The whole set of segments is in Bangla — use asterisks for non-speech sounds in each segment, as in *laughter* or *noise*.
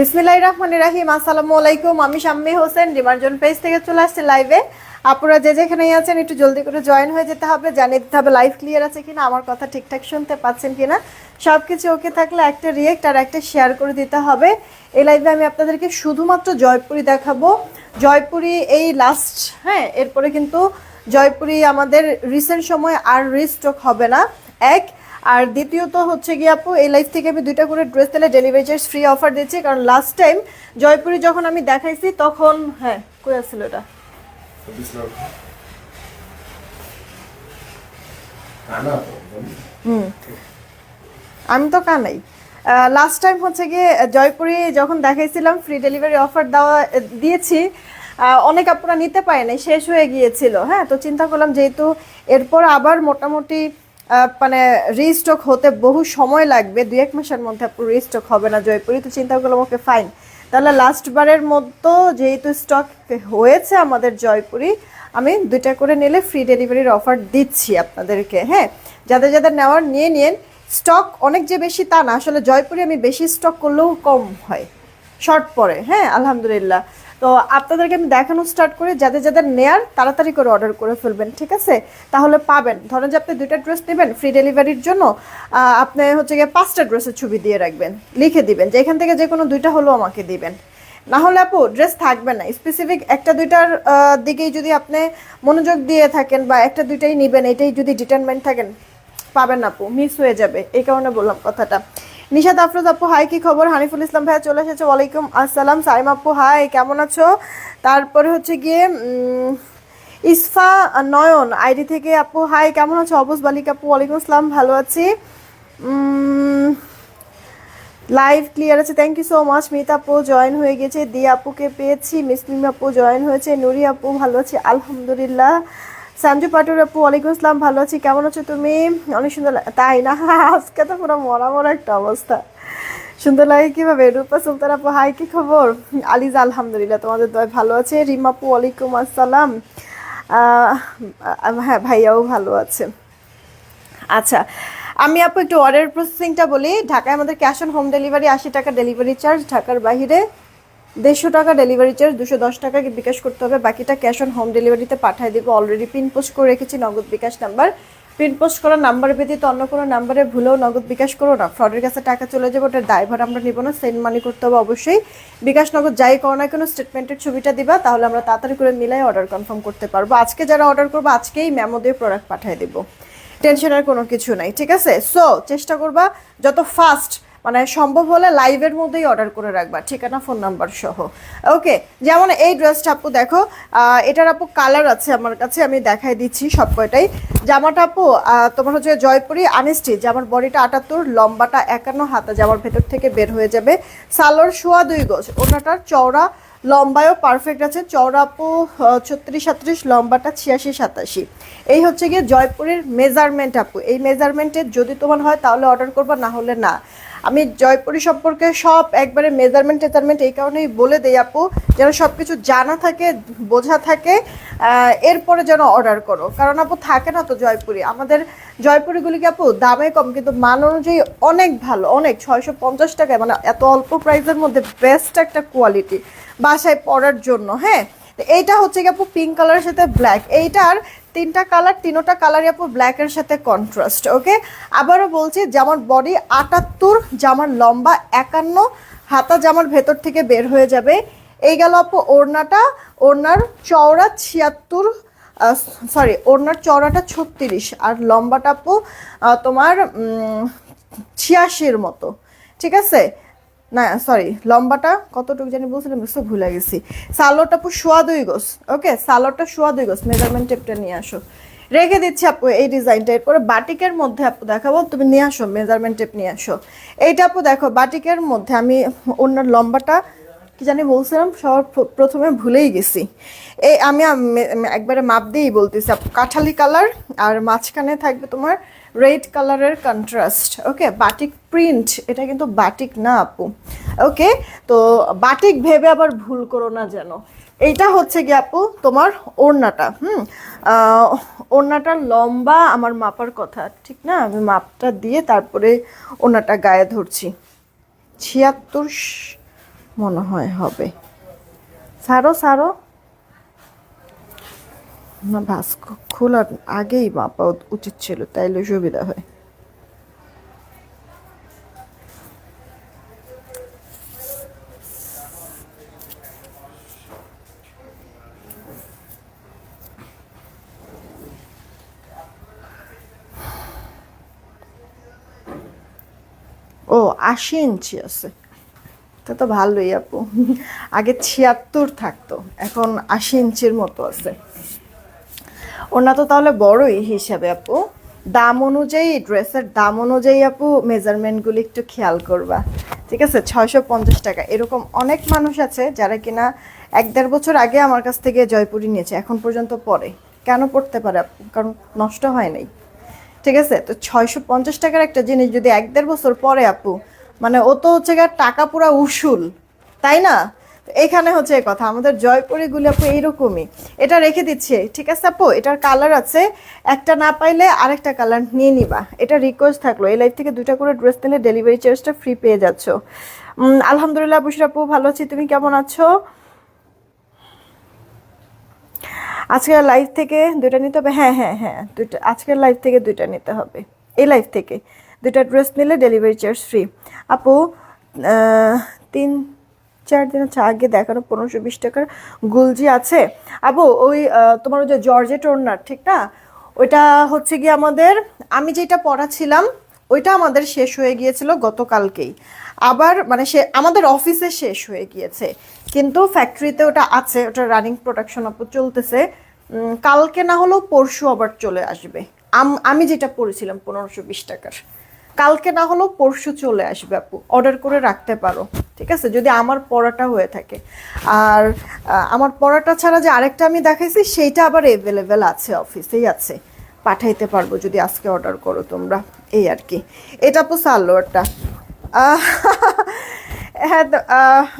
বিসমিল্লাহ রহমান রাহিম, আসসালামু আলাইকুম। আমি শাম্মী হোসেন, ডিমার্জন পেজ থেকে চলে আসছি লাইভে। আপনারা যে যেখানেই আছেন, একটু জলদি করে জয়েন হয়ে যেতে হবে। জানিয়ে দিতে হবে লাইভ ক্লিয়ার আছে কিনা, আমার কথা ঠিকঠাক শুনতে পাচ্ছেন কিনা। সব কিছু ওকে থাকলে একটা রিয়েক্ট আর একটা শেয়ার করে দিতে হবে। এই লাইভে আমি আপনাদেরকে শুধুমাত্র জয়পুরি দেখাবো। জয়পুরি এই লাস্ট হ্যাঁ এরপরে কিন্তু জয়পুরি আমাদের রিসেন্ট সময় আর রিস্টক হবে না। এক আর দ্বিতীয়ত হচ্ছে গিয়ে আপু, এই লাইফ থেকে আমি দুইটা করে ড্রেস তাহলে ডেলিভারি চার্জ ফ্রি অফার দিচ্ছি, কারণ লাস্ট টাইম জয়পুরি যখন আমি দেখাইছি, তখন হ্যাঁ কই আসছিল এটা আমি তো কানাই। লাস্ট টাইম হচ্ছে গিয়ে জয়পুরি যখন দেখাইছিলাম ফ্রি ডেলিভারি অফার দেওয়া, দিয়েছি অনেক আপনারা নিতে পারে নাই, শেষ হয়ে গিয়েছিল হ্যাঁ তো চিন্তা করলাম যেহেতু এরপর আবার মোটামুটি মানে রিস্টক হতে বহু সময় লাগবে। দুই এক মাসের মধ্যে আপু রিস্টক হবে না জয়পুরি তো চিন্তা করলাম ওকে ফাইন তাহলে লাস্ট বারের মতো যেহেতু স্টক হয়েছে আমাদের জয়পুরি, আমি দুইটা করে নিলে ফ্রি ডেলিভারির অফার দিচ্ছি আপনাদেরকে হ্যাঁ? যাদের যাদের নেওয়ার নিয়ে নিন। স্টক অনেক যে বেশি তা না, আসলে জয়পুরে আমি বেশি স্টক করলেও কম হয় শর্ট পরে হ্যাঁ? আলহামদুলিল্লাহ। তো আপনাদেরকে আমি দেখানো স্টার্ট করে, যাদের যাদের নেয়ার তাড়াতাড়ি করে অর্ডার করে ফেলবেন, ঠিক আছে? তাহলে পাবেন। ধরেন যে আপনি দুইটা ড্রেস নেবেন ফ্রি ডেলিভারির জন্য আপনি হচ্ছে গিয়ে পাঁচটা ড্রেসের ছবি দিয়ে রাখবেন, লিখে দিবেন যে এখান থেকে যে কোনো দুইটা হলেও আমাকে দিবেন। না হলে আপু ড্রেস থাকবে না। স্পেসিফিক একটা দুইটার দিকেই যদি আপনি মনোযোগ দিয়ে থাকেন বা একটা দুইটাই নেবেন, এটাই যদি ডিটারমেন্ট থাকেন, পাবেন আপু মিস হয়ে যাবে। এই কারণে বললাম কথাটা। নিশাদ আফরোজ আপু হাই কি খবর? হানিফুল ইসলাম ভাইয়া চলে এসেছে। ওয়ালাইকুম আসসালাম। সাইম আপু হাই কেমন আছো? তারপরে হচ্ছে গিয়ে ইসফা নয়ন, আইডি থেকে আপু হাই কেমন আছো? অবুজ বালিক আপু, ওয়ালাইকুম আসসালাম, ভালো আছি। লাইভ ক্লিয়ার আছে। Thank you so much Mita আপু জয়েন হয়ে গেছে। দি আপুকে পেয়েছি। মিসলিম আপু জয়েন হয়েছে। নুরি আপু, ভালো আছি, আলহামদুলিল্লাহ। সঞ্জু পাটুর আপু, ওয়ালাইকুম আসসালাম, ভালো আছি, কেমন আছো তুমি? অনেক সুন্দর তাই না? *laughs* আজকে তো পুরো মরা মরা একটা অবস্থা। সুন্দর লাগে কীভাবে? রূপা সুলতান আপু হাই কি খবর? আলিজ, আলহামদুলিল্লাহ, তোমাদের দয় ভালো আছে। রিমা আপু, ওয়ালাইকুম আসসালাম। হ্যাঁ ভাইয়াও ভালো আছে। আচ্ছা আমি আপু একটু অর্ডার প্রসেসিংটা বলি। ঢাকায় আমাদের ক্যাশ অন হোম ডেলিভারি আশি টাকা ডেলিভারি চার্জ ঢাকার বাইরে দেড়শো টাকা ডেলিভারি চার্জ দুশো দশ টাকা বিকাশ করতে হবে। বাকিটা ক্যাশ অন হোম ডেলিভারিতে পাঠিয়ে দেবো। অলরেডি পিন পোস্ট করে রেখেছি, Nagad bKash number pin post করা নাম্বার ব্যতীত অন্য কোনো নাম্বারে ভুলেও নগদ বিকাশ করো না। ফ্রডের কাছে টাকা চলে যাবে ওটার দায়ভার আমরা নিব না সেন্ড মানি করতে হবে অবশ্যই। বিকাশ নগদ যাই করো না কোনো স্টেটমেন্টের ছবিটা দিবা, তাহলে আমরা তাড়াতাড়ি করে মিলাই অর্ডার কনফার্ম করতে পারব। আজকে যারা অর্ডার করব, আজকেই মেমো দিয়ে প্রোডাক্ট পাঠিয়ে দেবো। টেনশনের কোনো কিছু নাই, ঠিক আছে? সো চেষ্টা করবা, যত ফাস্ট মানে সম্ভব হলে লাইভের মধ্যেই অর্ডার করে রাখবা, ঠিকানা ফোন নাম্বার সহ। ওকে যেমন এই ড্রেসটা আপু দেখো এটার আপু কালার আছে আমার কাছে, আমি দেখাই দিচ্ছি সব কয়টাই। জামাটা আপু তোমার হচ্ছে জয়পুরি আনেস্টি জামার বডিটা আটাত্তর, লম্বাটা একান্ন, হাতা জামার ভেতর থেকে বের হয়ে যাবে। সালোর শোয়া দুই গজ ওনাটার চওড়া, লম্বায়ও পারফেক্ট আছে। চওড়া আপু ছত্রিশ সাত্রিশ লম্বাটা ছিয়াশি, সাতাশি। এই হচ্ছে গিয়ে জয়পুরের মেজারমেন্ট আপু। এই মেজারমেন্টের যদি তোমার হয় তাহলে অর্ডার করবা, না হলে না। আমি জয়পুরি সম্পর্কে সব একবারে মেজারমেন্ট টেজারমেন্ট এই কারণেই বলে দেই আপু, যেন সব কিছু জানা থাকে, বোঝা থাকে এরপরে যেন অর্ডার করো। কারণ আপু থাকে না তো জয়পুরি। আমাদের জয়পুরিগুলিকে আপু দামে কম, কিন্তু মান অনুযায়ী অনেক ভালো, অনেক। ছয়শো পঞ্চাশ টাকায় মানে এত অল্প প্রাইসের মধ্যে বেস্ট একটা কোয়ালিটি বাসায় পরার জন্য হ্যাঁ? এইটা হচ্ছে কি আপু পিঙ্ক কালারের সাথে ব্ল্যাক এইটার তিনটা কালার, তিনোটা কালারই আপু ব্ল্যাকের সাথে কন্ট্রাস্ট ওকে আবারও বলছি, জামার বডি আটাত্তর, জামার লম্বা একান্ন, হাতা জামার ভেতর থেকে বের হয়ে যাবে। এই গেল আপু ওড়নাটা, ওড়নার চওড়া ছিয়াত্তর সরি ওড়নার চওড়াটা ছত্রিশ, আর লম্বাটা আপু তোমার ছিয়াশির মতো, ঠিক আছে? না সরি লম্বাটা কতটুকু জানি বলছিলাম বুঝতে ভুলে গেছি। সালোটা আপু সোয়া দুই গোস ওকে সালোটা সোয়া দুই গোস মেজারমেন্ট টেপটা নিয়ে আসো। রেখে দিচ্ছি আপু এই ডিজাইনটা এরপরে বাটিকের মধ্যে আপু দেখাবো, তুমি নিয়ে আসো মেজারমেন্ট টেপ নিয়ে আসো। এইটা আপু দেখো, বাটিকের মধ্যে আমি অন্য লম্বাটা, কি জানি বলছিলাম, সবার প্রথমে ভুলেই গেছি। এই আমি একবারে মাপ দিয়েই বলতেছি আপু, কাঁঠালি কালার আর মাঝখানে থাকবে তোমার রেড কালারের কন্ট্রাস্ট ওকে বাটিক প্রিন্ট এটা কিন্তু বাটিক না আপু ওকে তো বাটিক ভেবে আবার ভুল করো না যেন। এইটা হচ্ছে কি আপু, তোমার ওড়নাটা, হুম? ওড়নাটা লম্বা, আমার মাপার কথা, ঠিক না? আমি মাপটা দিয়ে তারপরে ওড়নাটা গায়ে ধরছি। ছিয়াত্তর মনে হয় হবে। সারো সারো। না ভাস খোলার আগেই মাপা উচিত ছিল, তাইলে সুবিধা হয়। ও, আশি ইঞ্চি আছে। তা তো ভালোই আপু। আগে ছিয়াত্তর থাকতো, এখন আশি ইঞ্চির মতো আছে। ওনা তো তাহলে বড়ই হিসাবে, আপু। দাম অনুযায়ী, ড্রেসের দাম অনুযায়ী আপু মেজারমেন্টগুলি একটু খেয়াল করবা। ঠিক আছে? ছয়শো পঞ্চাশ টাকা। এরকম অনেক মানুষ আছে যারা কিনা এক দেড় বছর আগে আমার কাছ থেকে জয়পুরি নিয়েছে, এখন পর্যন্ত পরে। কেন পড়তে পারে আপু? কারণ নষ্ট হয় নাই। ঠিক আছে? তো ছয়শো পঞ্চাশ টাকার একটা জিনিস যদি এক দেড় বছর পরে আপু মানে ও তো হচ্ছে টাকা পুরা উসুল, তাই না? এইখানে হচ্ছে কথা, আমাদের জয়পুরিগুলি আপু এইরকমই। এটা রেখে দিচ্ছে। ঠিক আছে আপু? এটার কালার আছে। একটা না পাইলে আরেকটা কালার নিয়ে নিবা। এটা রিকোয়েস্ট থাকল। এই লাইফ থেকে দুইটা করে ড্রেস নিলে ডেলিভারি চার্জটা ফ্রি পেয়ে যাচ্ছ। আলহামদুলিল্লাহ বুসরা আপু ভালো আছি। তুমি কেমন আছো? আজকের লাইভ থেকে দুইটা নিতে হবে? হ্যাঁ হ্যাঁ হ্যাঁ। দুইটা, আজকের লাইভ থেকে দুইটা নিতে হবে। এই লাইভ থেকে। দুইটা ড্রেস নিলে ডেলিভারি চার্জ ফ্রি আপু তিন চার দিন হচ্ছে আগে দেখানো পনেরোশো বিশ টাকার গুলজি আছে। আপু ওই তোমার ওই যে জর্জেট ওড়নার, ঠিক না? ওইটা হচ্ছে গিয়ে আমাদের, আমি যেটা পড়াছিলাম ওইটা আমাদের শেষ হয়ে গিয়েছিল গতকালকেই। আবার মানে সে, আমাদের অফিসে শেষ হয়ে গিয়েছে। কিন্তু ফ্যাক্টরিতে ওটা আছে, ওটা রানিং প্রোডাকশন আপু চলতেছে। কালকে না হলেও পরশু আবার চলে আসবে। আমি যেটা পড়েছিলাম পনেরোশো বিশ টাকার। কালকে না হলেও পরশু চলে আসবে আপু। অর্ডার করে রাখতে পারো। ঠিক আছে? যদি আমার পড়াটা হয়ে থাকে। আর আমার পড়াটা ছাড়া যে আরেকটা আমি দেখাইছি, সেইটা আবার অ্যাভেলেবেল আছে অফিসেই আছে। পাঠাইতে পারব যদি আজকে অর্ডার করো তোমরা। এই আর কি। এটা আপু সালোয়ারটা *laughs* হ্যাঁ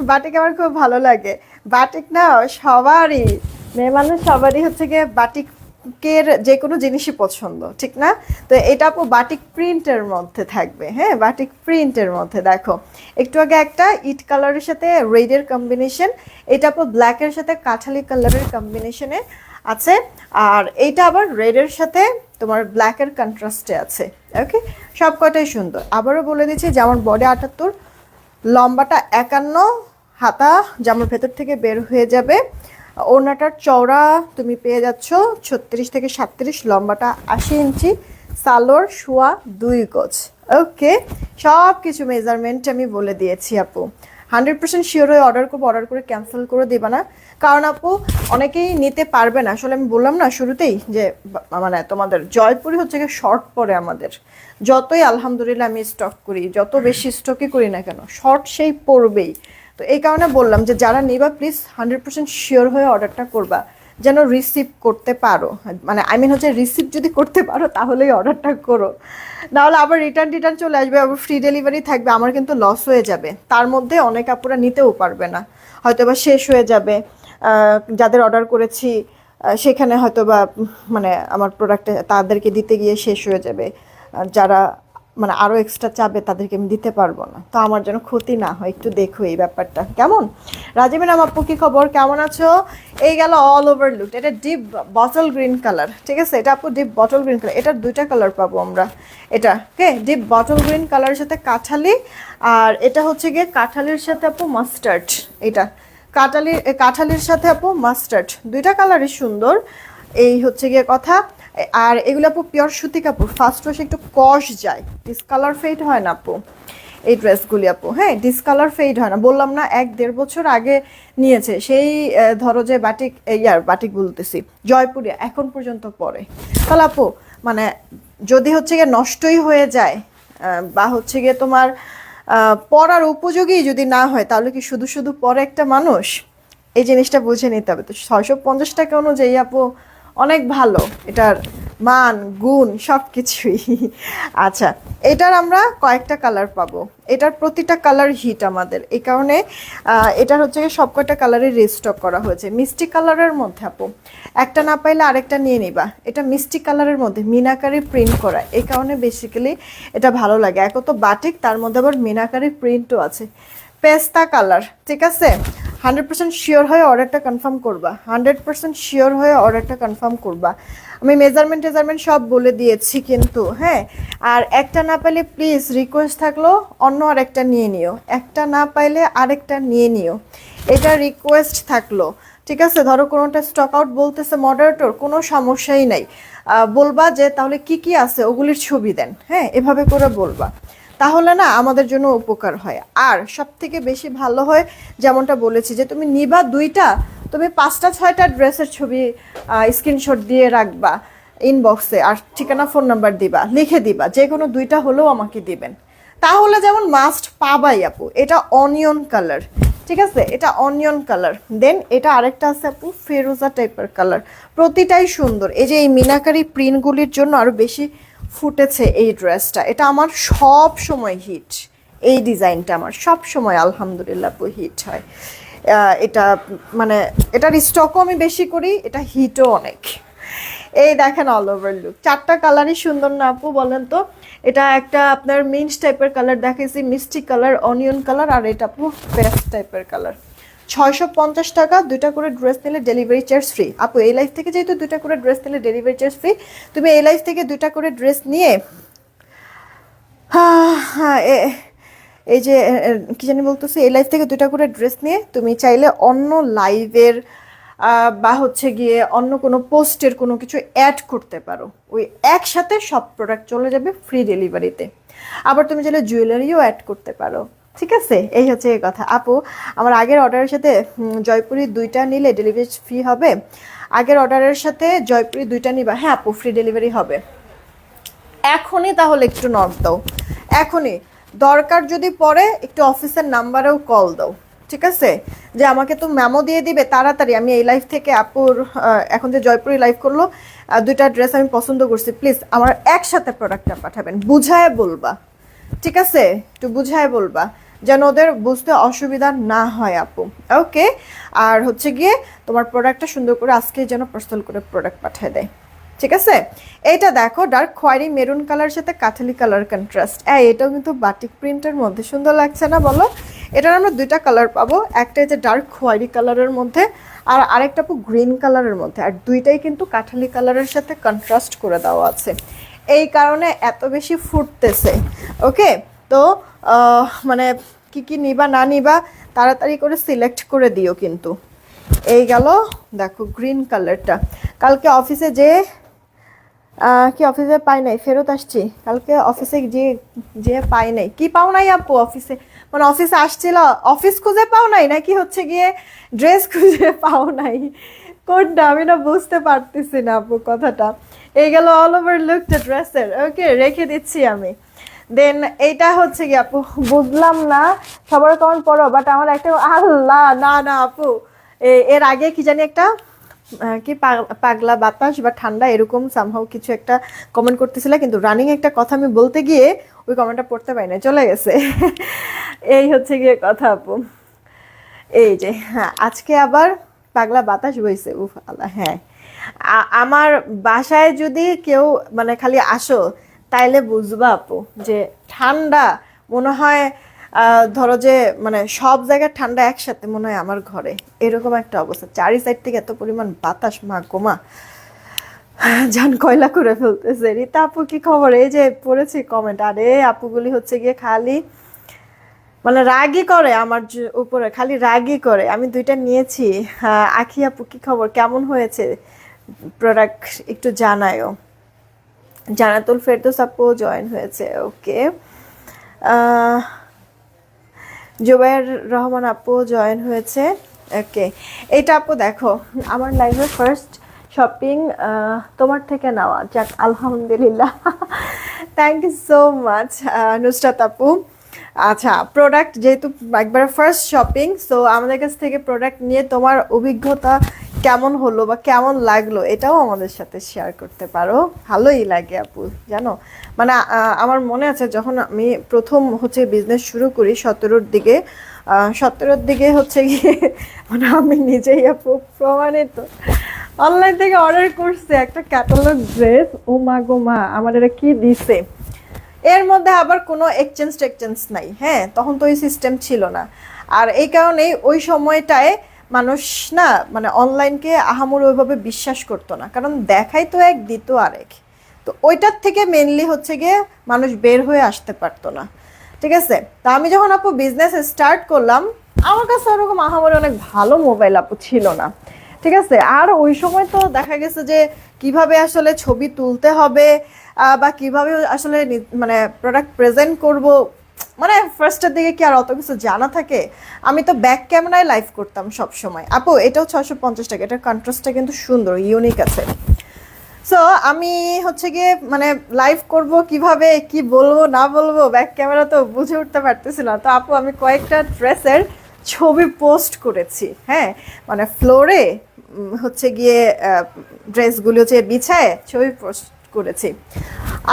বাটিক আমার খুব ভালো লাগে। বাটিক না, সবারই। মেয়ে মানুষ সবারই হচ্ছে গিয়ে বাটিকের যে কোনো জিনিসই পছন্দ, ঠিক না? তো এটা আপু বাটিক প্রিন্টের মধ্যে থাকবে হ্যাঁ? বাটিক প্রিন্টের মধ্যে, দেখো। একটু আগে একটা ইট কালারের সাথে রেডের কম্বিনেশন এটা আপু ব্ল্যাকের সাথে কাঠালি কালারের কম্বিনেশনে আছে। আর এইটা আবার রেডের সাথে তোমার ব্ল্যাকের কন্ট্রাস্টে আছে ওকে সব কটাই সুন্দর। আবারও বলে দিচ্ছি যেমন বডি আটাত্তর, লম্বাটা একান্ন, হাতা জামার ভেতর থেকে বের হয়ে যাবে ওড়নাটার চওড়া তুমি পেয়ে যাচ্ছ ছত্রিশ থেকে সাতত্রিশ, লম্বাটা আশি ইঞ্চি সালোর শোয়া, দুই গজ। ওকে সব কিছু মেজারমেন্ট আমি বলে দিয়েছি আপু। হান্ড্রেড পার্সেন্ট শিওর হয়ে অর্ডার করব অর্ডার করে ক্যান্সেল করে দেবা না। কারণ আপু, অনেকেই নিতে পারবে না। আসলে আমি বললাম না শুরুতেই যে মানে তোমাদের জয়পুরি হচ্ছে গিয়ে শর্ট পরে আমাদের। যতই আলহামদুলিল্লাহ আমি স্টক করি, যত বেশি স্টকই করি না কেন শর্ট সেই পড়বেই তো এই কারণে বললাম যে যারা নিবা প্লিজ হান্ড্রেড পার্সেন্ট শিওর হয়ে অর্ডারটা করবা, যেন রিসিভ করতে পারো। মানে আই মিন হচ্ছে রিসিভ যদি করতে পারো, তাহলেই অর্ডারটা করো। নাহলে আবার রিটার্ন রিটার্ন চলে আসবে, আবার ফ্রি ডেলিভারি থাকবে, আমার কিন্তু লস হয়ে যাবে। তার মধ্যে অনেক আপুরা নিতেও পারবে না। হয়তো বা শেষ হয়ে যাবে। যাদের অর্ডার করেছি সেখানে হয়তো বা মানে আমার প্রোডাক্টে তাদেরকে দিতে গিয়ে শেষ হয়ে যাবে। যারা মানে আরও এক্সট্রা চাবে তাদেরকে আমি দিতে পারব না। তো আমার যেন ক্ষতি না হয়, একটু দেখো এই ব্যাপারটা। কেমন? রাজীবিন আমার আপু, কি খবর? কেমন আছো? এই গেল অল ওভার লুক এটা ডিপ বটল গ্রিন কালার ঠিক আছে? এটা আপু ডিপ বটল গ্রিন কালার এটার দুইটা কালার পাবো আমরা। এটা, কে? ডিপ বটল গ্রিন কালারের সাথে কাঠালি আর এটা হচ্ছে গিয়ে কাঁঠালির সাথে আপু মাস্টার্ড এটা, কাঠালি কাঁঠালির সাথে আপু মাস্টার্ড দুইটা কালারই সুন্দর। এই হচ্ছে গিয়ে কথা। আর এগুলো আপু পিওর সুতি কাপড়। ফার্স্ট ওয়াশ একটু কষ যায়। ডিসকালার ফেড হয় না আপু। এই ড্রেসগুলি আপু হ্যাঁ ডিসকালার ফেড হয় না। বললাম না, এক দেড় বছর আগে নিয়েছে। সেই ধরো যে বাটিক ইয়ার বাটিক বলতেছি জয়পুরে এখন পর্যন্ত পরে। তাহলে আপু মানে যদি হচ্ছে গিয়ে নষ্টই হয়ে যায় বা হচ্ছে গিয়ে তোমার পরার উপযোগী যদি না হয়, তাহলে কি শুধু শুধু পরে একটা মানুষ? এই জিনিসটা বুঝে নিতে হবে। তো ছয়শো পঞ্চাশ টাকা অনুযায়ী আপু অনেক ভালো। এটার মান, গুণ সব কিছুই আচ্ছা এটার আমরা কয়েকটা কালার পাবো। এটার প্রতিটা কালার হিট আমাদের। এই কারণে এটার হচ্ছে সব কয়টা কালারের রিস্টক করা হয়েছে। মিষ্টি কালারের মধ্যে আপু, একটা না পাইলে আরেকটা নিয়ে নিবা। এটা মিষ্টি কালারের মধ্যে, মিনাকারি প্রিন্ট করা। এই কারণে বেসিক্যালি এটা ভালো লাগে। এক তো বাটিক তার মধ্যে আবার মিনাকারি প্রিন্টও আছে। পেস্তা কালার ঠিক আছে? হান্ড্রেড পার্সেন্ট শিওর হয়ে অর্ডারটা কনফার্ম করবা। হান্ড্রেড পার্সেন্ট শিওর হয়ে অর্ডারটা কনফার্ম করবা। আমি মেজারমেন্ট টেজারমেন্ট সব বলে দিয়েছি কিন্তু হ্যাঁ? আর একটা না পাইলে প্লিজ রিকোয়েস্ট থাকল অন্য আরেকটা নিয়ে নিও। একটা না পাইলে আরেকটা নিয়ে নিও। এটা রিকোয়েস্ট থাকল। ঠিক আছে? ধরো কোনোটা স্টক আউট বলতেছে মডারেটর কোনো সমস্যাই নাই। বলবা যে তাহলে কি কি আছে, ওগুলির ছবি দেন। হ্যাঁ? এভাবে করে বলবা। তাহলে না আমাদের জন্য উপকার হয়। আর সব থেকে বেশি ভালো হয় যেমনটা বলেছি যে তুমি নিবা দুইটা, তুমি পাঁচটা, ছয়টা ড্রেসের ছবি স্ক্রিনশট দিয়ে রাখবা ইনবক্সে আর ঠিকানা ফোন নাম্বার দিবা, লিখে দিবা, যে কোনো দুইটা হলেও আমাকে দিবেন। তাহলে যেমন মাস্ট পাবাই আপু, এটা অনিয়ন কালার ঠিক আছে? এটা অনিয়ন কালার দেন এটা আরেকটা আছে আপু, ফেরোজা টাইপের কালার প্রতিটাই সুন্দর। এই যে এই মিনাকারি প্রিন্টগুলির জন্য আরও বেশি ফুটেছে এই ড্রেসটা। এটা আমার সব সময় হিট। এই ডিজাইনটা আমার সব সময় আলহামদুলিল্লাহ হিট হয়। এটা মানে এটার স্টকও আমি বেশি করি, এটা হিটও অনেক। এই দেখেন অল ওভার লুক চারটা কালারই সুন্দর না আপু, বলেন তো? এটা একটা আপনার মিন্ট টাইপের কালার দেখেছি মিষ্টি কালার অনিয়ন কালার আর এটা আপু পেস্ট টাইপের কালার ছয়শো পঞ্চাশ টাকা, দুইটা করে ড্রেস নিলে ডেলিভারি চার্জ ফ্রি আপু, এই লাইফ থেকে যেহেতু দুইটা করে ড্রেস নিলে ডেলিভারি চার্জ ফ্রি তুমি এই লাইফ থেকে দুইটা করে ড্রেস নিয়ে হ্যাঁ এই যে কি জানি বলতেছে, এই লাইফ থেকে দুইটা করে ড্রেস নিয়ে তুমি চাইলে অন্য লাইভের বা হচ্ছে গিয়ে অন্য কোনো পোস্টের কোনো কিছু অ্যাড করতে পারো। ওই একসাথে সব প্রোডাক্ট চলে যাবে ফ্রি ডেলিভারিতে আবার তুমি চাইলে জুয়েলারিও অ্যাড করতে পারো। ঠিক আছে? এই হচ্ছে কথা। আপু, আমার আগের অর্ডারের সাথে জয়পুরি দুইটা নিলে ডেলিভারি ফ্রি হবে। আগের অর্ডারের সাথে জয়পুরি দুইটা নিবা। হ্যাঁ আপু ফ্রি ডেলিভারি হবে। এখনই তাহলে একটু নক দাও। এখনই। দরকার যদি পড়ে, একটু অফিসের নাম্বারেও কল দাও। ঠিক আছে? যে আমাকে তো ম্যামো দিয়ে দিবে তাড়াতাড়ি। আমি এই লাইফ থেকে আপুর এখন যে জয়পুরি লাইভ করল দুইটা ড্রেস আমি পছন্দ করছি। প্লিজ আমার একসাথে প্রোডাক্টটা পাঠাবেন। বুঝায় বলবা। ঠিক আছে? একটু বুঝায় বলবা, যেন ওদের বুঝতে অসুবিধা না হয় আপু। ওকে আর হচ্ছে গিয়ে তোমার প্রোডাক্টটা সুন্দর করে আজকে যেন পার্সেল করে প্রোডাক্ট পাঠিয়ে দেয়। ঠিক আছে? এইটা দেখো ডার্ক খয়েরি মেরুন কালার সাথে কাঠালি কালার কন্ট্রাস্ট হ্যাঁ এটাও কিন্তু বাটিক প্রিন্টের মধ্যে সুন্দর লাগছে না বলো? এটার আমরা দুইটা কালার পাবো, একটা যে ডার্ক খয়েরি কালারের মধ্যে, আর আরেকটা আপু গ্রিন কালারের মধ্যে। আর দুইটাই কিন্তু কাঠালি কালারের সাথে কন্ট্রাস্ট করে দেওয়া আছে। এই কারণে এত বেশি ফুটতেছে। ওকে? তো মানে কি কি নিবা, না নিবা, তাড়াতাড়ি করে সিলেক্ট করে দিও কিন্তু। এই গেল, দেখো গ্রিন কালারটা কালকে অফিসে যে কি অফিসে পাই নাই? ফেরত আসছি। কালকে অফিসে যে যে পাই নাই। কি পাও নাই আপু অফিসে মানে অফিসে আসছিল অফিস খুঁজে পাও নাই? নাকি হচ্ছে গিয়ে ড্রেস খুঁজে পাও নাই? কোনটা? আমি না বুঝতে পারতেছি না আপু কথাটা। এই গেল অল ওভার লুক লুকটা ড্রেসের ওকে রেখে দিচ্ছি আমি। দেন এইটা হচ্ছে কি আপু, বুঝলাম না সবার কমেন্ট পড়ো বাট আমার একটা আল্লাহ, না না আপু। এর আগে কি জানি একটা কি পাগ- পাগলা বাতাস বা ঠান্ডা এরকম সামহাও কিছু একটা কমেন্ট করতেছিল, কিন্তু রানিং একটা কথা আমি বলতে গিয়ে ওই কমেন্টটা পড়তে পারি না চলে গেছে। *laughs* এই হচ্ছে গিয়ে কথা আপু। এই যে হ্যাঁ আজকে আবার পাগলা বাতাস বইছে, উফ আল্লাহ হ্যাঁ। আমার বাসায় যদি কেউ মানে খালি আসো, তাইলে বুঝবা আপু যে ঠান্ডা মনে হয় ধরো যে মানে সব জায়গায় ঠান্ডা একসাথে মনে হয় আমার ঘরে। এরকম একটা অবস্থা। চারি সাইড থেকে এত পরিমাণ বাতাস, মা গোমা জান কয়লা করে ফেলতেছে। রীতা আপু, কি খবর? এই যে পড়েছি কমেন্ট আরে, আপুগুলি হচ্ছে গিয়ে খালি মানে রাগই করে আমার উপরে, খালি রাগই করে। আমি দুইটা নিয়েছি। আখি আপু, কি খবর? কেমন হয়েছে? প্রোডাক্ট একটু জানায়ও। জানাতুল ফেরদৌস আপু জয়েন হয়েছে ওকে জুবাইর রহমান আপু জয়েন হয়েছে ওকে এইটা আপু দেখো, আমার লাইফের ফার্স্ট শপিং তোমার থেকে নেওয়া, যাক, আলহামদুলিল্লাহ। Thank you so much Nusrat আপু। আচ্ছা প্রোডাক্ট যেহেতু একবার ফার্স্ট শপিং সো আমাদের কাছ থেকে প্রোডাক্ট নিয়ে তোমার অভিজ্ঞতা কেমন হলো বা কেমন লাগল এটাও আমাদের সাথে শেয়ার করতে পারো। ভালোই লাগে আপু, জানো? মানে আমার মনে আছে যখন আমি প্রথম হচ্ছে বিজনেস শুরু করি সতেরোর দিকে সতেরোর দিকে হচ্ছে গিয়ে *laughs* মানে আমি নিজেই আপু প্রমাণিত। অনলাইন থেকে অর্ডার করছি একটা ক্যাটালগ ড্রেস ও মা গো মা, আমার এটা কি দিছে? এর মধ্যে আবার কোনো এক্সচেঞ্জ টেকচেঞ্জ নাই হ্যাঁ? তখন তো ওই সিস্টেম ছিল না। আর এই কারণেই ওই সময়টায় মানুষ না মানে অনলাইনকে আহামর ওইভাবে বিশ্বাস করতো না। কারণ দেখাই তো এক, দিত আরেক। তো ওইটার থেকে মেনলি হচ্ছে গিয়ে মানুষ বের হয়ে আসতে পারতো না। ঠিক আছে? তা আমি যখন আপু বিজনেস স্টার্ট করলাম, আমার কাছে ওরকম আহামরি অনেক ভালো মোবাইল আপু ছিল না। ঠিক আছে? আর ওই সময় তো দেখা গেছে যে কীভাবে আসলে ছবি তুলতে হবে বা কীভাবে আসলে মানে প্রোডাক্ট প্রেজেন্ট করব মানে ফার্স্টের দিকে কি আর অত কিছু জানা থাকে? আমি তো ব্যাক ক্যামেরায় লাইভ করতাম সব সময় আপু, এটাও ছশো পঞ্চাশ টাকা। এটার কন্ট্রাস্টটা কিন্তু সুন্দর ইউনিক আছে। সো আমি হচ্ছে গিয়ে মানে লাইভ করব কীভাবে, কি বলব, না বলব ব্যাক ক্যামেরা তো বুঝে উঠতে পারতেছি না। তো আপু, আমি কয়েকটা ড্রেসের ছবি পোস্ট করেছি হ্যাঁ? মানে ফ্লোরে হচ্ছে গিয়ে ড্রেসগুলো যে বিছায়, ছবি পোস্ট করেছি।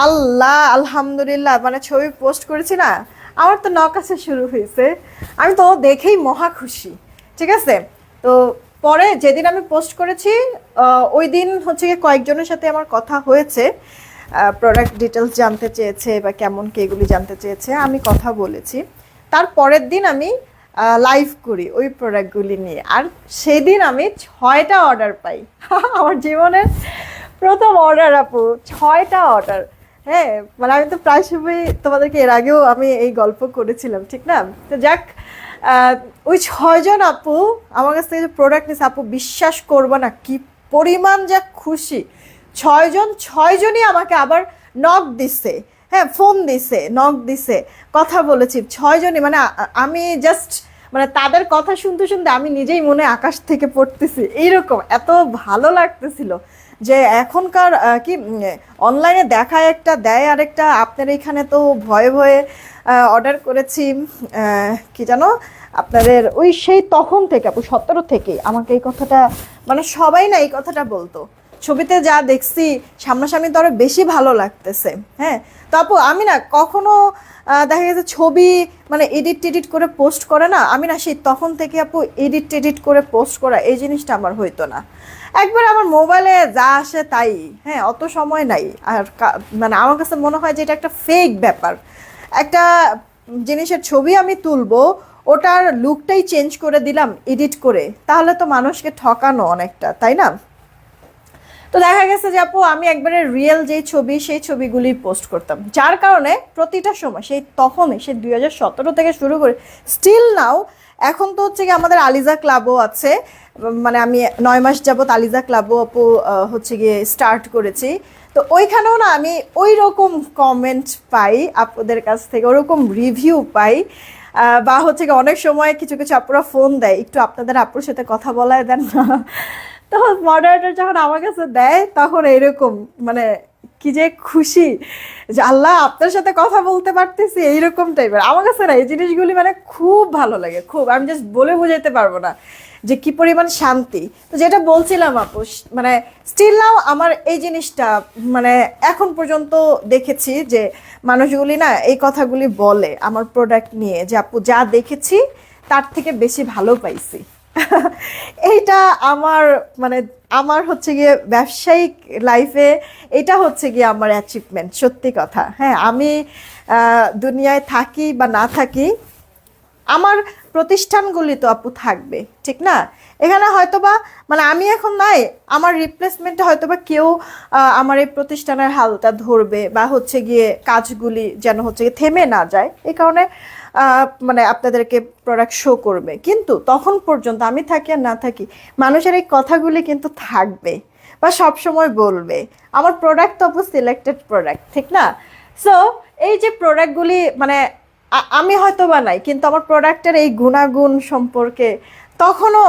আল্লাহ, আলহামদুলিল্লাহ মানে ছবি পোস্ট করেছি না? আমার তো নক আসা শুরু হয়েছে। আমি তো দেখেই মহা খুশি, ঠিক আছে? তো পরে যেদিন আমি পোস্ট করেছি ওই দিন হচ্ছে কয়েকজনের সাথে আমার কথা হয়েছে। প্রোডাক্ট ডিটেলস জানতে চেয়েছে বা কেমন কি এগুলি জানতে চেয়েছে, আমি কথা বলেছি। তার পরের দিন আমি লাইভ করি ওই প্রোডাক্টগুলি নিয়ে। আর সেদিন আমি ছয়টা অর্ডার পাই। *laughs* আমার জীবনের প্রথম অর্ডার আপু, ছয়টা অর্ডার হ্যাঁ মানে আমি তো প্রায় সময় তোমাদেরকে এর আগেও আমি এই গল্প করেছিলাম, ঠিক না? তো যাক ওই ছয়জন আপু, আমার কাছ থেকে যে প্রোডাক্ট নিয়েছে আপু বিশ্বাস করব না, কি পরিমাণ যা খুশি। ছয়জন, ছয়জনই আমাকে আবার নক দিছে। হ্যাঁ ফোন দিছে নক দিছে, কথা বলেছি। ছয়জনই মানে আমি জাস্ট মানে তাদের কথা শুনতে শুনতে আমি নিজেই মনে আকাশ থেকে পড়তেছি। এইরকম, এত ভালো লাগতেছিল। যে এখনকার কি অনলাইনে দেখায় একটা, দেয় আরেকটা, আপনার এখানে তো ভয়ে ভয়ে অর্ডার করেছি কি জানো, আপনাদের ওই সেই তখন থেকে, আপু সতেরো থেকে, আমাকে এই কথাটা মানে সবাই না এই কথাটা বলতো। ছবিতে যা দেখছি, সামনাসামনি তো আরও বেশি ভালো লাগতেছে হ্যাঁ? তো আপু, আমি না কখনো দেখা গেছে ছবি মানে এডিট টেডিট করে পোস্ট করে না, আমি না সেই তখন থেকে আপু এডিট টেডিট করে পোস্ট করা, এই জিনিসটা আমার হইতো না। একবার আমার মোবাইলে যা আসে তাই। হ্যাঁ অত সময় নাই। আর মানে আমার কাছে মনে হয় যে এটা একটা ফেক ব্যাপার। একটা জিনিসের ছবি আমি তুলবো, ওটার লুকটাই চেঞ্জ করে দিলাম এডিট করে, তাহলে তো মানুষকে ঠকানো অনেকটা, তাই না? তো দেখা গেছে যে আপু, আমি একবারে রিয়েল যেই ছবি, সেই ছবিগুলি পোস্ট করতাম। যার কারণে প্রতিটা সময়, সেই তখনই, সেই দুই হাজার সতেরো থেকে শুরু করে স্টিল নাও এখন তো হচ্ছে কি আমাদের আলিজা ক্লাবও আছে। মানে আমি নয় মাস যাব আলিজা ক্লাবও আপু হচ্ছে গিয়ে স্টার্ট করেছি। তো ওইখানেও না আমি ওই রকম কমেন্ট পাই আপুদের কাছ থেকে, ওরকম রিভিউ পাই। বা হচ্ছে গিয়ে অনেক সময় কিছু কিছু আপুরা ফোন দেয়, একটু আপনাদের আপুর সাথে কথা বলায় দেন না। তো মডারেটর যখন আমার কাছে দেয়, তখন এরকম মানে কি যে খুশি যে আল্লাহ আপনার সাথে কথা বলতে পারতেছি এইরকম টাইপের আমার কাছে না এই জিনিসগুলি মানে খুব ভালো লাগে, খুব। আমি জাস্ট বলে বোঝাইতে পারব না যে কি পরিমাণ শান্তি। তো যেটা বলছিলাম আপু মানে স্টিল নাও আমার এই জিনিসটা মানে এখন পর্যন্ত দেখেছি যে মানুষগুলি না এই কথাগুলি বলে আমার প্রোডাক্ট নিয়ে যে, আপু, যা দেখেছি তার থেকে বেশি ভালো পাইছি। *laughs* এইটা আমার মানে আমার হচ্ছে গিয়ে ব্যবসায়িক লাইফে এটা হচ্ছে গিয়ে আমার অ্যাচিভমেন্ট সত্যি কথা। হ্যাঁ আমি দুনিয়ায় থাকি বা না থাকি, আমার প্রতিষ্ঠানগুলি তো আপু থাকবে, ঠিক না? এখানে হয়তোবা মানে আমি এখন নাই, আমার রিপ্লেসমেন্টে হয়তোবা কেউ আমার এই প্রতিষ্ঠানের হালটা ধরবে বা হচ্ছে গিয়ে কাজগুলি যেন হচ্ছে গিয়ে থেমে না যায়। এই কারণে মানে আপনাদেরকে প্রোডাক্ট শো করবে। কিন্তু তখন পর্যন্ত আমি থাকি আর না থাকি, মানুষের এই কথাগুলি কিন্তু থাকবে বা সব সময় বলবে। আমার প্রোডাক্ট তো সিলেক্টেড প্রোডাক্ট ঠিক না? সো এই যে প্রোডাক্টগুলি মানে আমি হয়তো বা নাই, কিন্তু আমার প্রোডাক্টের এই গুণাগুণ সম্পর্কে তখনও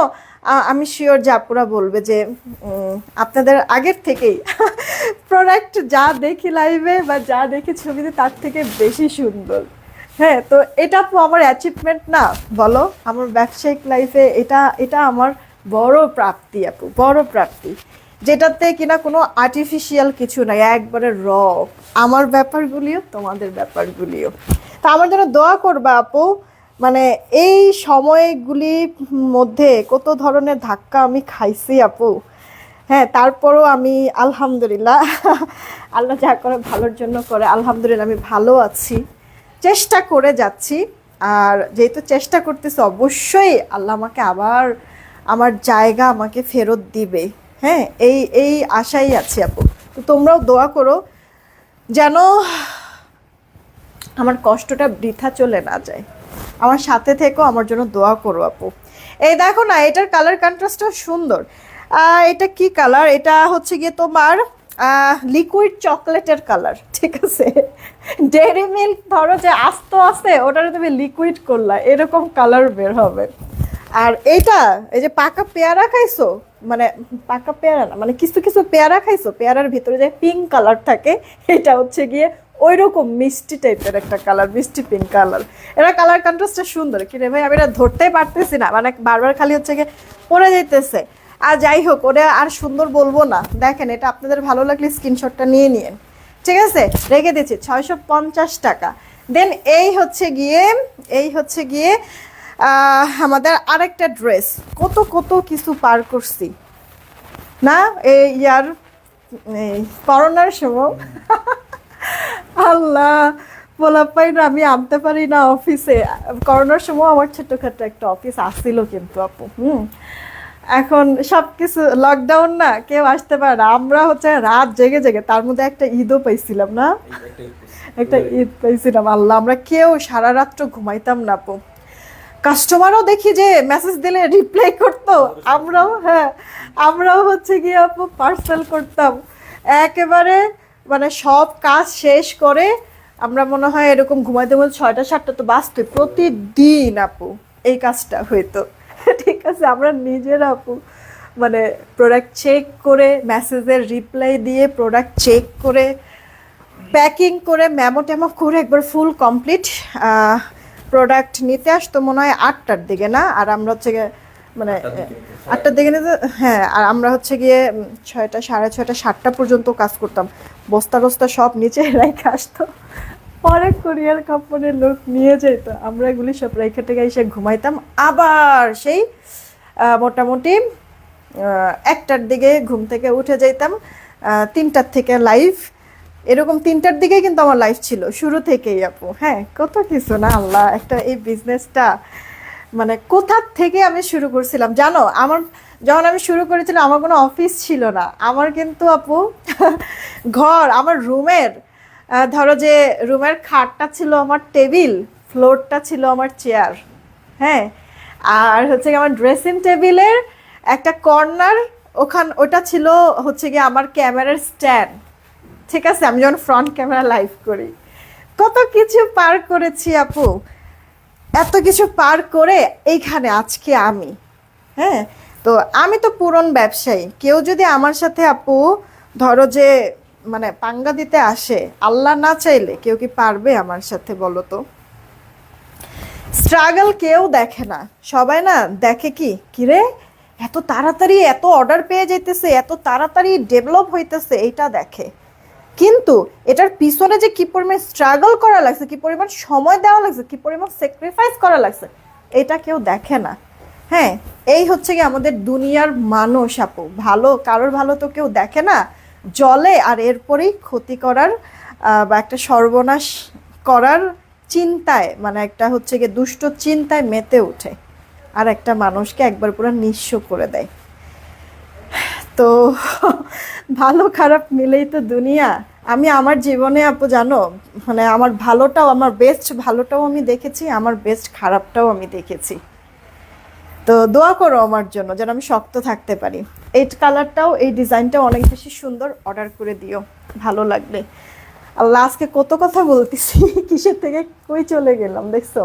আমি শিওর যে আপুরা বলবে যে আপনাদের আগের থেকেই *laughs* প্রোডাক্ট যা দেখি লাইভে বা যা দেখি ছবিতে, তার থেকে বেশি সুন্দর। হ্যাঁ তো এটা আপু আমার অ্যাচিভমেন্ট না, বলো? আমার ব্যবসায়িক লাইফে এটা এটা আমার বড় প্রাপ্তি আপু, বড় প্রাপ্তি। যেটাতে কিনা কোনো আর্টিফিশিয়াল কিছু নাই, একবারে র আমার ব্যাপারগুলিও তোমাদের ব্যাপারগুলিও। তা আমার জন্য দোয়া করবা আপু মানে এই সময়গুলির মধ্যে কত ধরনের ধাক্কা আমি খাইছি আপু। হ্যাঁ তারপরও আমি আলহামদুলিল্লাহ, আল্লাহ যা করে ভালোর জন্য করে, আলহামদুলিল্লাহ আমি ভালো আছি। চেষ্টা করে যাচ্ছি। আর যেহেতু চেষ্টা করতেছি, অবশ্যই আল্লাহ আমাকে আবার আমার জায়গা আমাকে ফেরত দিবে। হ্যাঁ এই এই আশাই আছি আপু। তো তোমরাও দোয়া করো যেন আমার কষ্টটা বৃথা চলে না যায়। আমার সাথে থেকেও আমার জন্য দোয়া করো আপু। এই দেখো না, এটার কালার কন্ট্রাস্টটা সুন্দর। এটা কি কালার এটা হচ্ছে গিয়ে তোমার লিকুইড চকলেটের কালার ঠিক আছে? ডেরি মিল্ক ধরো যে আস্ত আছে, ওটারে তুমি লিকুইড করলা, এরকম কালার বের হবে। আর এইটা, এই যে পাকা পেয়ারা খাইছো মানে পাকা পেয়ারা না মানে কিছু কিছু পেয়ারা খাইছো, পেয়ারার ভিতরে যে পিঙ্ক কালার থাকে, এটা হচ্ছে গিয়ে ওই রকম মিষ্টি টাইপের একটা কালার মিষ্টি পিঙ্ক কালার এরা কালার কন্ট্রাস্টটা সুন্দর। কি রে ভাই, আমি এটা ধরতেই পারতেছি না মানে বারবার খালি হচ্ছে গিয়ে পড়ে যাইতেছে। আর যাই হোক, ওরা আর সুন্দর বলব না। দেখেন, এটা আপনাদের ভালো লাগলে স্ক্রিনশটটা নিয়ে নিন ঠিক আছে? রেখে দিচ্ছি, ছয়শো টাকা। দেন এই হচ্ছে গিয়ে, এই হচ্ছে গিয়ে আমাদের আরেকটা ড্রেস কত কত কিছু পার করছি। না? এই ইয়ার, এই করোনার সময়। *laughs* আল্লাহ, পোলাপাই না, আমি আনতে পারি না অফিসে করোনার সময় আমার ছোট্টখাটো একটা অফিস আসছিল কিন্তু আপু, হুম? এখন সব কিছু লকডাউন না কেউ আসতে পারে না। আমরা হচ্ছে রাত জেগে জেগে তার মধ্যে একটা ঈদও পাইছিলাম না? একটা ঈদ পাইছিলাম আল্লাহ। আমরা কেউ সারা রাত্র ঘুমাইতাম না পো কাস্টমারও দেখি যে মেসেজ দিলে রিপ্লাই করতো। আমরাও হ্যাঁ আমরাও হচ্ছে গিয়ে আপু পার্সেল করতাম। একেবারে মানে সব কাজ শেষ করে আমরা মনে হয় এরকম ঘুমাইতে ঘুমাইতে ছয়টা সাতটা তো বাঁচতোই। প্রতিদিন আপু এই কাজটা হইতো। ঠিক আছে আমরা নিজেরা আপু মানে প্রোডাক্ট চেক করে মেসেজের রিপ্লাই দিয়ে প্রোডাক্ট চেক করে প্যাকিং করে ম্যামো ট্যামো করে একবার ফুল কমপ্লিট প্রোডাক্ট নিতে আসতো মনে হয় আটটার দিকে না? আর আমরা হচ্ছে গিয়ে মানে আটটার দিকে নিতে হ্যাঁ আর আমরা হচ্ছে গিয়ে ছয়টা সাড়ে ছয়টা সাতটা পর্যন্ত কাজ করতাম। বস্তা টস্তা সব নিচে *laughs* রেখে আসতো। পরে কুরিয়ার কোম্পানির লোক নিয়ে যেত আমরা এগুলি সব রেখে টেকে এসে ঘুমাইতাম। আবার সেই মোটামুটি একটার দিকে ঘুম থেকে উঠে যেতাম তিনটার থেকে লাইভ এরকম তিনটার দিকে কিন্তু আমার লাইফ ছিল, শুরু থেকেই আপু। হ্যাঁ কত কিছু না আল্লাহ, একটা এই বিজনেসটা মানে কোথার থেকে আমি শুরু করছিলাম? জানো, আমার, যখন আমি শুরু করেছিলাম, আমার কোনো অফিস ছিল না। আমার কিন্তু আপু, *laughs* ঘর, আমার রুমের ধরো যে রুমের খাটটা ছিল আমার টেবিল, ফ্লোরটা ছিল আমার চেয়ার হ্যাঁ? আর হচ্ছে আমার ড্রেসিং টেবিলের একটা কর্নার ওখান, ওটা ছিল হচ্ছে গিয়ে আমার ক্যামেরার স্ট্যান্ড ঠিক আছে? আমি যখন ফ্রন্ট ক্যামেরা লাইভ করি। কত কিছু পার করেছি আপু। এত কিছু পার করে এইখানে আজকে আমি হ্যাঁ? তো আমি তো পুরন ব্যবসায়ী। কেউ যদি আমার সাথে আপু, ধরো যে মানে পাঙ্গা দিতে আসে, আল্লাহ না চাইলে কেউ কি পারবে আমার সাথে বলো তো? স্ট্রাগল কেউ দেখে না। সবাই না দেখে কি? কিরে? এত তাড়াতাড়ি এত অর্ডার পেয়ে যাইতেছে, এত তাড়াতাড়ি ডেভেলপ হইতেছে, এইটা দেখে। কিন্তু এটার পিছনে যে কি পরিমাণ স্ট্রাগল করা লাগছে, কি পরিমাণ সময় দেওয়া লাগছে, কি পরিমাণ স্যাক্রিফাইস করা লাগছে, এটা কেউ দেখে না। হ্যাঁ এই হচ্ছে কি আমাদের দুনিয়ার মানুষ আপু। ভালো, কারোর ভালো তো কেউ দেখে না। জলে আর এরপরেই ক্ষতি করার বা একটা সর্বনাশ করার চিন্তায় মানে একটা হচ্ছে গিয়ে দুষ্ট চিন্তায় মেতে ওঠে। আর একটা মানুষকে একবার পুরো নিঃস্ব করে দেয়। তো *laughs* ভালো খারাপ মিলেই তো দুনিয়া। আমি আমার জীবনে, আপু, জানো মানে আমার ভালোটাও, আমার বেস্ট ভালোটাও আমি দেখেছি, আমার বেস্ট খারাপটাও আমি দেখেছি। তো দোয়া করো আমার জন্য যেন আমি শক্ত থাকতে পারি। এই কালারটাও এই ডিজাইনটাও অনেক বেশি সুন্দর অর্ডার করে দিও, ভালো লাগলে আল্লাহ আজকে কত কথা বলতেছি, *laughs* কিসের থেকে কই চলে গেলাম, দেখছ?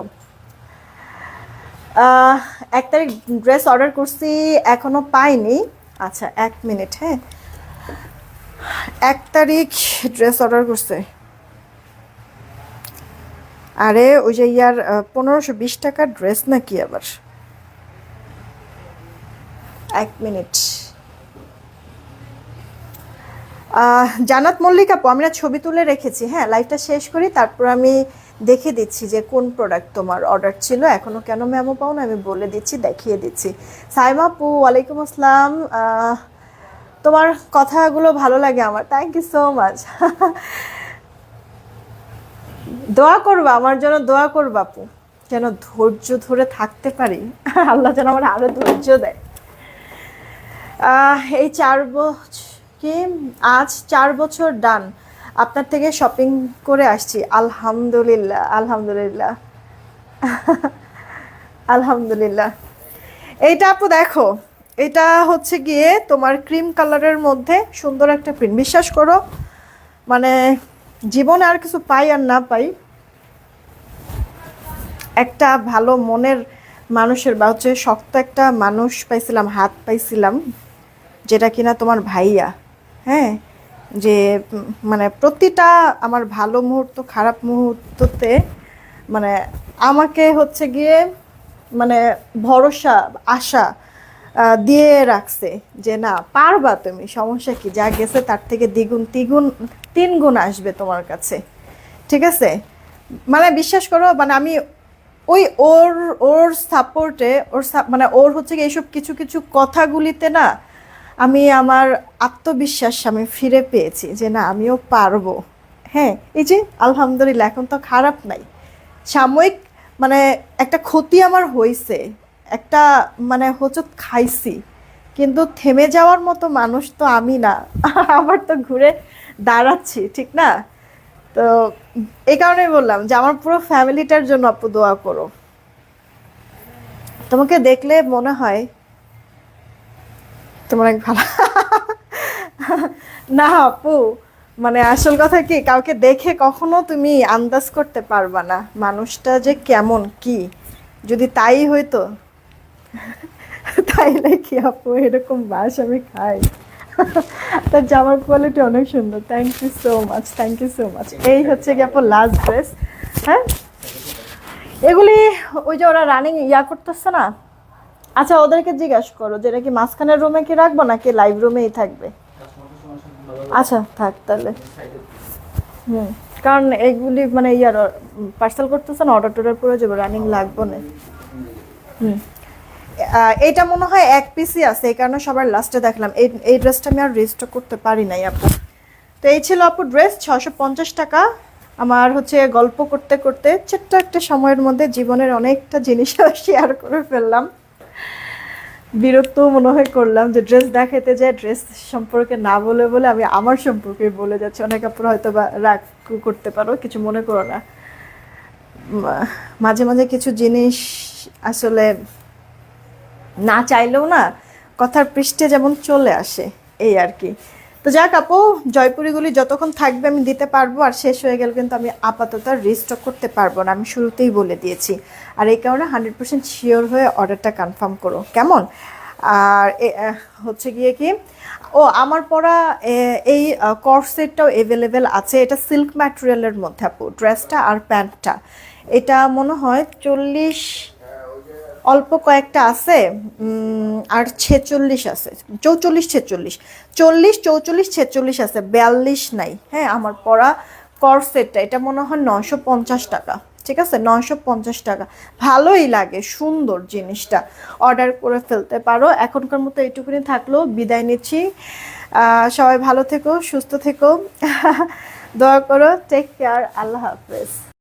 এক তারিখ ড্রেস অর্ডার করছি, এখনও পাইনি। আচ্ছা এক মিনিট হ্যাঁ? এক তারিখ ড্রেস অর্ডার করছে। আরে, ওই যে ইয়ার পনেরোশো বিশ টাকার ড্রেস নাকি আবার? এক মিনিট। জানাত মল্লিক আপু, আমি না ছবি তুলে রেখেছি। হ্যাঁ লাইভটা শেষ করি, তারপর আমি দেখে দিচ্ছি যে কোন প্রোডাক্ট তোমার অর্ডার ছিল। এখনও কেন ম্যামও পাও না আমি বলে দিচ্ছি, দেখিয়ে দিচ্ছি। সাইমা আপু, ওয়ালাইকুম আসসালাম। তোমার কথাগুলো ভালো লাগে আমার। থ্যাংক ইউ সো মাচ দোয়া করবা, আমার জন্য দোয়া করবা আপু। যেন ধৈর্য ধরে থাকতে পারি। *laughs* আল্লাহ যেন আমার আরও ধৈর্য দেয়। এই চার বছর কি? আজ চার বছর ডান আপনার থেকে শপিং করে আসছি। আলহামদুলিল্লাহ আলহামদুলিল্লাহ। *laughs* আলহামদুলিল্লাহ। এইটা আপু দেখো, এটা হচ্ছে গিয়ে তোমার ক্রিম কালারের মধ্যে সুন্দর একটা প্রিন্ট বিশ্বাস করো মানে জীবনে আর কিছু পাই আর না পাই, একটা ভালো মনের মানুষের বা হচ্ছে শক্ত একটা মানুষ পাইছিলাম, হাত পাইছিলাম। যেটা কিনা তোমার ভাইয়া হ্যাঁ? যে মানে প্রতিটা আমার ভালো মুহূর্ত, খারাপ মুহূর্ততে মানে আমাকে হচ্ছে গিয়ে মানে ভরসা, আশা দিয়ে রাখছে যে না, পারবা তুমি, সমস্যা কি? যা গেছে তার থেকে দ্বিগুণ, তিগুণ তিন গুণ আসবে তোমার কাছে, ঠিক আছে? মানে বিশ্বাস করো মানে আমি ওই ওর ওর সাপোর্টে ওর মানে ওর হচ্ছে কি এইসব কিছু কিছু কথাগুলিতে না আমি আমার আত্মবিশ্বাস আমি ফিরে পেয়েছি যে না, আমিও পারব। হ্যাঁ এই যে আলহামদুলিল্লাহ, এখন তো খারাপ নাই। সাময়িক মানে একটা ক্ষতি আমার হয়েছে একটা মানে হোচট খাইছি, কিন্তু থেমে যাওয়ার মতো মানুষ তো আমি না। *laughs* আবার তো ঘুরে দাঁড়াচ্ছি, ঠিক না? তো এই কারণেই বললাম যে আমার পুরো ফ্যামিলিটার জন্য আপু দোয়া করো। তোমাকে দেখলে মনে হয় তোমার এক ভালো না আপু মানে আসল কথা কি, কাউকে দেখে কখনো তুমি আন্দাজ করতে পারবা না মানুষটা যে কেমন কি। যদি তাই হইতো, তাই নাকি আপু, এরকম বাস আমি খাই। তার জামার কোয়ালিটি অনেক সুন্দর। Thank you so much thank you so much এই হচ্ছে কি আপু লাস্ট ড্রেস হ্যাঁ? এগুলি ওই যে ওরা রানিং ইয়া করতেছে না? আচ্ছা ওদেরকে জিজ্ঞাসা করো, যে এটা কি মাঝখানের রুমে কি রাখব নাকি লাইভ রুমেই থাকবে? আচ্ছা থাক তাহলে। হুম, কারণ এইগুলি মানে ইয়ার পার্সেল করতেছেন অর্ডার টর্ডার করে যাবে রানিং লাগবো না। হুম এইটা মনে হয় এক পিসই আছে, এই কারণে সবার লাস্টে দেখলাম। এই এই ড্রেসটা আমি আর রেজিস্টার করতে পারি নাই আপু। তো এই ছিল আপু ড্রেস ছশো পঞ্চাশ টাকা। আমার হচ্ছে গল্প করতে করতে ছোট্ট একটা সময়ের মধ্যে জীবনের অনেকটা জিনিস *laughs* শেয়ার করে ফেললাম। বিরক্ত মনে হয় করলাম যে ড্রেস দেখাতে যায় ড্রেস সম্পর্কে না বলে বলে আমি আমার সম্পর্কে বলে যাচ্ছি। অনেক আপনার হয়তো বা রাগ করতে পারো, কিছু মনে করো না। মাঝে মাঝে কিছু জিনিস আসলে না চাইলেও না কথার পৃষ্ঠে যেমন চলে আসে, এই আর কি। তো যাক আপু, জয়পুরিগুলি যতক্ষণ থাকবে আমি দিতে পারব, আর শেষ হয়ে গেলে কিন্তু আমি আপাতত রিস্টক করতে পারব না, আমি শুরুতেই বলে দিয়েছি। আর এই কারণে হান্ড্রেড পার্সেন্ট শিওর হয়ে অর্ডারটা কনফার্ম করো, কেমন? আর হচ্ছে গিয়ে কি? ও, আমার পরা এই কর্সেটটাও অ্যাভেলেবেল আছে, এটা সিল্ক ম্যাটেরিয়ালের মধ্যে আপু ড্রেসটা আর প্যান্টটা এটা মনে হয় চল্লিশ অল্প কয়েকটা আছে আর ছেচল্লিশ আছে। চৌচল্লিশ, ছেচল্লিশ। চল্লিশ, চৌচল্লিশ, ছেচল্লিশ আছে, বিয়াল্লিশ নাই। হ্যাঁ আমার পড়া করসেটটা এটা মনে হয় নশো পঞ্চাশ টাকা। ঠিক আছে? নশো পঞ্চাশ টাকা। ভালোই লাগে, সুন্দর জিনিসটা। অর্ডার করে ফেলতে পারো। এখনকার মতো এইটুকুনি থাকল। বিদায় নিচ্ছি। সবাই ভালো থেকো, সুস্থ থেকো। *laughs* দয়া করো। টেক কেয়ার আল্লাহ হাফেজ।